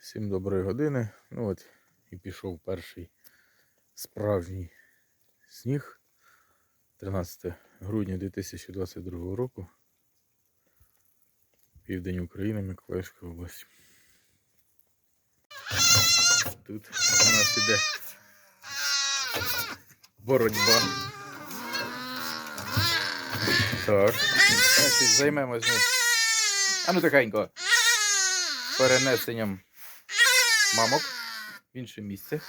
Всім доброї години. Ну от і пішов перший справжній сніг 13 грудня 2022 року. Південь України, Миколаївська область. Тут у нас іде боротьба. Так. Займемось ми. А ну тихенько. Перенесенням мамок в інше місце.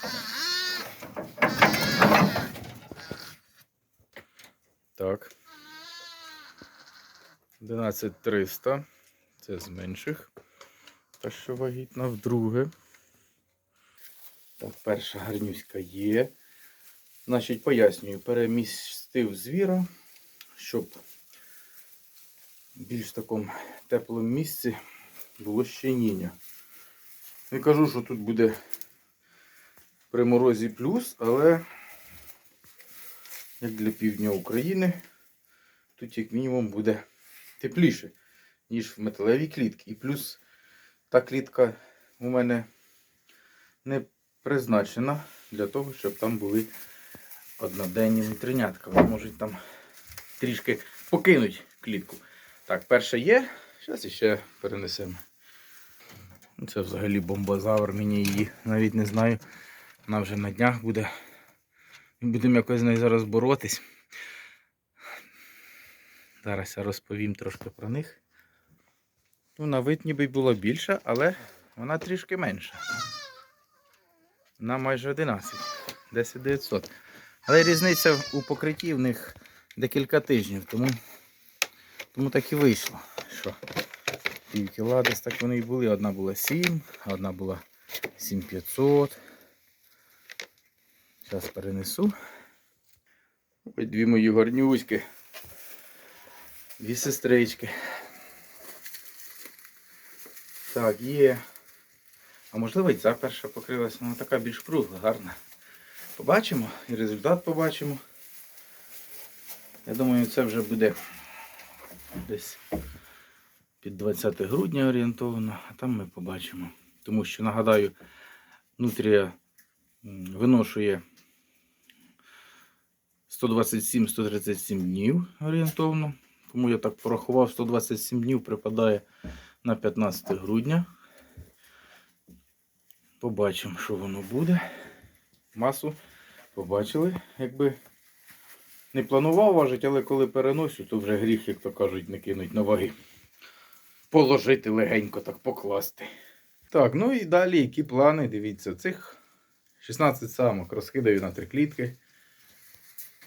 Так. 11300. Це з менших. Та що вагітна вдруге. Так, перша гарнюська є. Значить, пояснюю, перемістив звіра, щоб в більш такому теплому місці було щеніння. Не кажу, що тут буде при морозі плюс, але як для півдня України, тут як мінімум буде тепліше, ніж в металевій клітці. І плюс та клітка у мене не призначена для того, щоб там були одноденні вітрянятка. Вони можуть там трішки покинуть клітку. Так, перша є. Зараз іще перенесемо. Це взагалі бомбозавр, мені її навіть не знаю. Вона вже на днях буде. Будемо якось з нею зараз боротись. Зараз я розповім трошки про них. Ну, на вид ніби й було більше, але вона трішки менша. Вона майже 11. 10 900. Але різниця у покритті в них декілька тижнів, тому, тому так і вийшло. Що пів кіла десь так вони і були. Одна була 7, а одна була 7500. Зараз перенесу. Ось дві мої горнюськи. Дві сестрички. Так, є. А можливо і ця перша покрилася, вона така більш кругла, гарна. Побачимо і результат побачимо. Я думаю, це вже буде десь під 20 грудня орієнтовано, а там ми побачимо. Тому що, нагадаю, нутрія виношує 127-137 днів орієнтовно. Тому я так порахував, 127 днів припадає на 15 грудня. Побачимо, що воно буде. Масу побачили, якби не планував важити, але коли переносю, то вже гріх, як то кажуть, не кинуть на ваги. Положити легенько так покласти. Так, ну і далі які плани? Дивіться, цих 16 самок розкидаю на три клітки.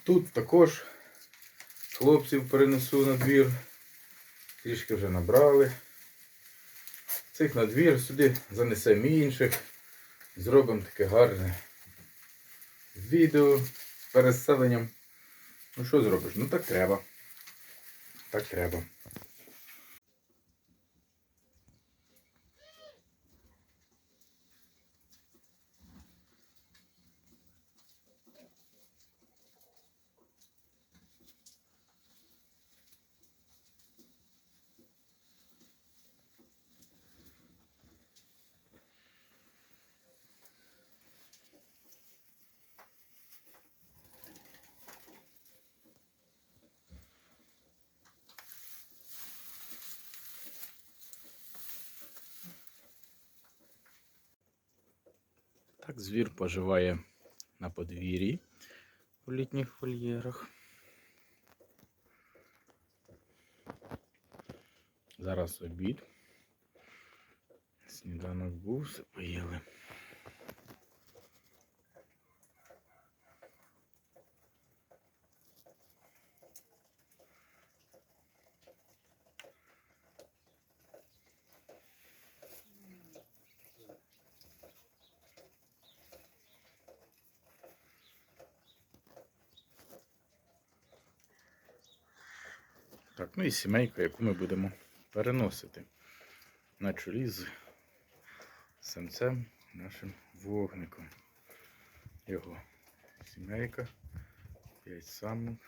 Тут також хлопців перенесу на двір. Трішки вже набрали. Цих на двір сюди занесемо інших. Зробимо таке гарне відео з переселенням. Ну що зробиш? Ну так треба. Так треба. Так, звір поживає на подвір'ї у літніх вольєрах. Зараз обід. Сніданок був, все поїли. Ну і сімейка, яку ми будемо переносити на чолі з самцем нашим вогником. Його сімейка, 5 самок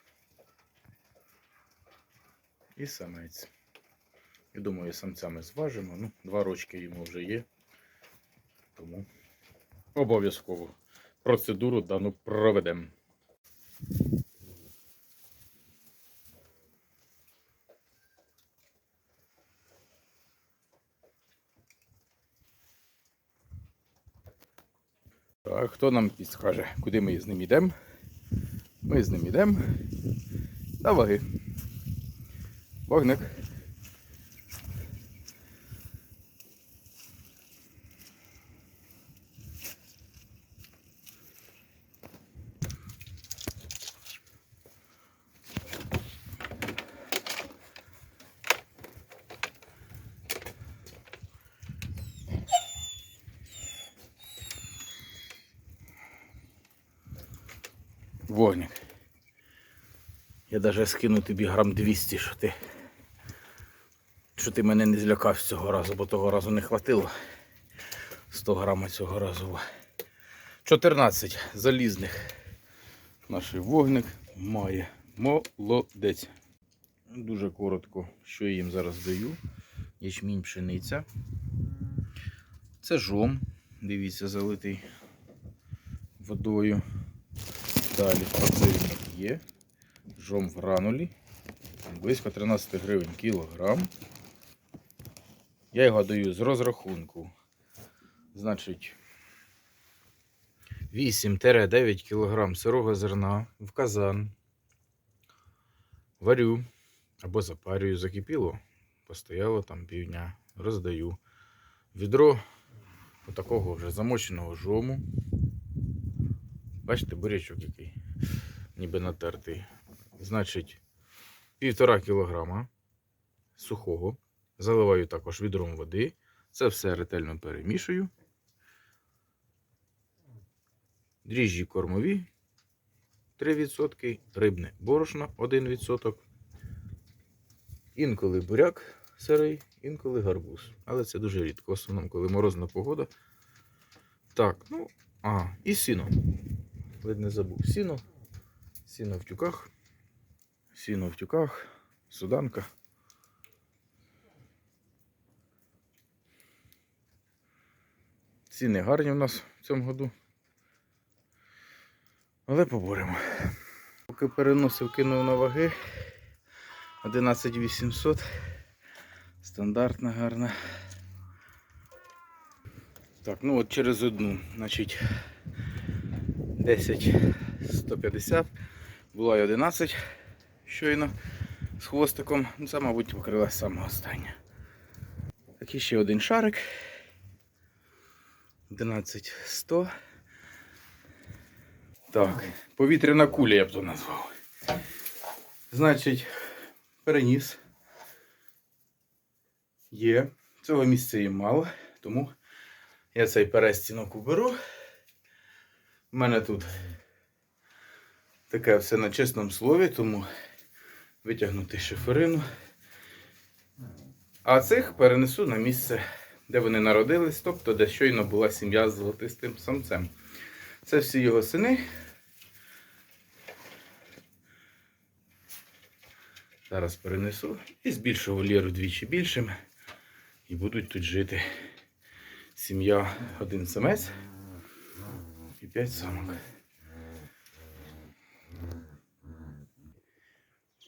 і самець. Я думаю, самця ми зважимо. Ну, два рочки йому вже є. Тому обов'язково процедуру дану проведемо. Так, хто нам підскаже, куди ми з ним йдемо? Ми з ним йдемо на ваги. Вогник. Вогник. Я даже скину тобі грам 200, що ти. Що ти мене не злякав цього разу, бо того разу не хватило. 100 грам цього разу. 14 залізних. Наш вогник має. Молодець. Дуже коротко, що я їм зараз даю. Ячмінь пшениця. Це жом. Дивіться, залитий водою. Далі пацирник є. Жом в гранулі. Близько 13 гривень кілограм. Я його даю з розрахунку. Значить, 8-9 кілограм сирого зерна в казан. Варю або запарюю, закипіло. Постояло там півдня. Роздаю. Відро отакого вже замоченого жому. Бачите, бурячок який, ніби натертий. Значить, півтора кілограма сухого. Заливаю також відром води. Це все ретельно перемішую. Дріжджі кормові 3%, рибне борошно 1%. Інколи буряк сирий, інколи гарбуз. Але це дуже рідко, в основному, коли морозна погода. Так, ну, а, і сіно. Ледь не забув. Сіно. Сіно в тюках. Сіно в тюках. Суданка. Ціни гарні у нас в цьому году. Але поборемо. Поки переносив, кинув на ваги. 11800. Стандартна гарна. Так, ну от через одну, значить, 10 150. Була й 11 щойно з хвостиком. Ну, це, мабуть, покрилась саме остання. Так, і ще один шарик. 11 100. Так, повітряна куля я б то назвав. Значить, переніс. Є. Цього місця є мало, тому я цей перестінок уберу. У мене тут таке все на чесному слові, тому витягнути шиферину. А цих перенесу на місце, де вони народились, тобто де щойно була сім'я з золотистим самцем. Це всі його сини. Зараз перенесу і збільшу вольєр вдвічі більшим. І будуть тут жити сім'я один самець і п'ять самок.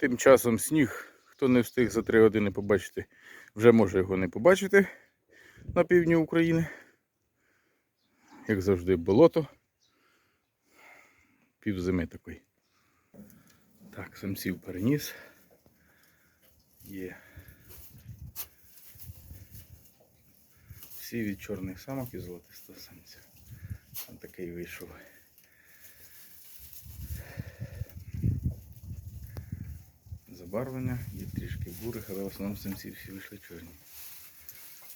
Тим часом сніг, хто не встиг за три години побачити, вже може його не побачити на півдні України. Як завжди, болото. Півзими такий. Так, самців переніс. Є. Всі від чорних самок і золотистого самця. Ось такий вийшов. Забарвлення, є трішки бурих, але в основному самці всі вийшли чорні.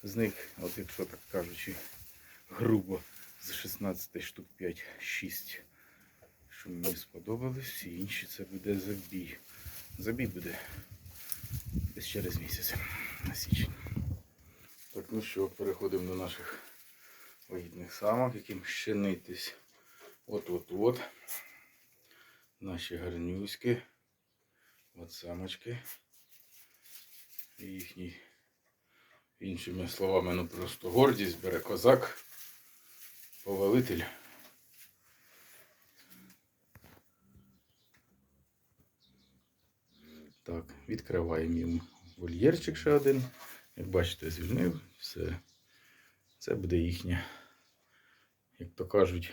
З них, от якщо так кажучи, грубо, з 16 штук 5-6, що мені сподобались, всі інші це буде забій. Забій буде десь через місяць на січень. Так, ну що, переходимо до наших вагітних самок, яким ще нитись. От-от-от. Наші гарнюськи. От самочки. І їхній, іншими словами, ну просто гордість бере козак. повелитель. Так, відкриваємо їм вольєрчик ще один. Як бачите, звільнив все. Це буде їхнє, як то кажуть,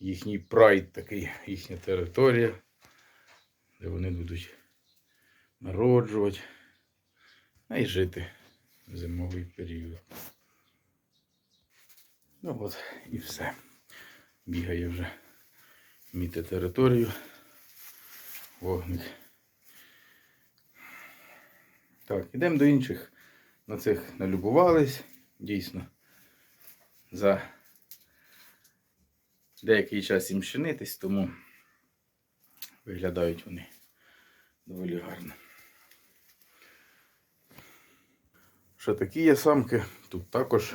їхній прайд такий, їхня територія, де вони будуть народжувати, а й жити в зимовий період. Ну от і все. Бігає вже міти територію. Вогник. Так, ідемо до інших. На цих налюбувались. Дійсно. За деякий час їм шинитись, тому виглядають вони доволі гарно. Що такі є самки? Тут також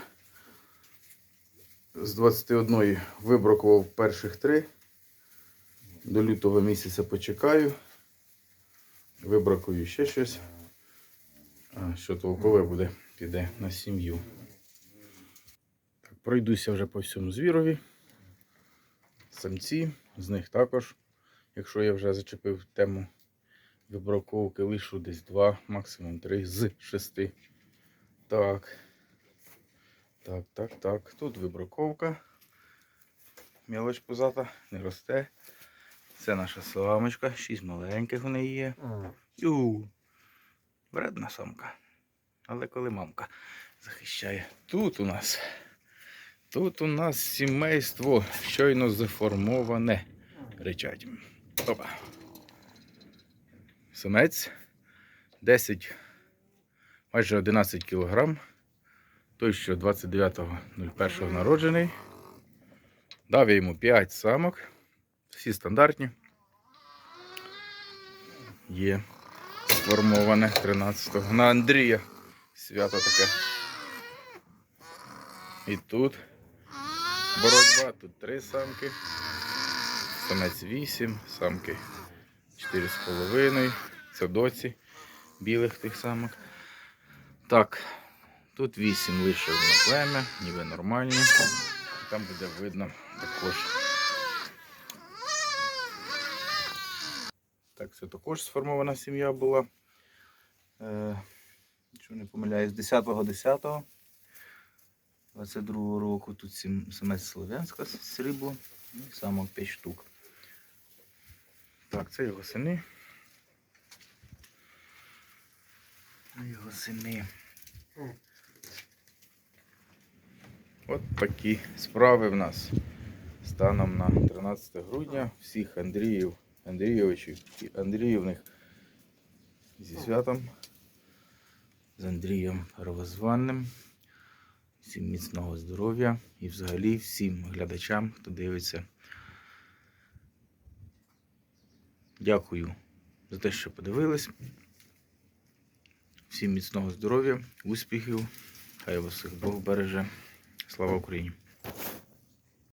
з 21 вибракував перших три. До лютого місяця почекаю. Вибракую ще щось. А що толкове буде, піде на сім'ю. Пройдуся вже по всьому звірові. Самці, з них також, якщо я вже зачепив тему вибраковки, лишу десь два, максимум три з шести. Так. Так, так, так. Тут вибраковка. Мілоч позата, не росте. Це наша самочка, шість маленьких у неї є. Ю. Вредна самка. Але коли мамка захищає. Тут у нас. Тут у нас сімейство щойно заформоване. Речать. Опа. Самець 10, майже 11 кілограм. Той, що 29.01 народжений. Дав я йому 5 самок. Всі стандартні. Є сформоване 13-го. На Андрія. Свято таке. І тут боротьба. Тут три самки. Самець 8, самки 4,5. Це доці білих тих самок. Так, тут 8 лише на плем'я, ніби нормальні. Там буде видно також. Так, це також сформована сім'я була. Е, якщо не помиляюсь, 10-го 10-го 22 року. Тут самець Слов'янська срібло. І самок 5 штук. Так, це його сини. Його сини. От такі справи в нас. Станом на 13 грудня всіх Андріїв, Андрійовичів і Андріївних зі святом. З Андрієм Первозванним. Всім міцного здоров'я і взагалі всім глядачам, хто дивиться. Дякую за те, що подивились. Всім міцного здоров'я, успіхів. Хай вас Бог береже. Слава Україні!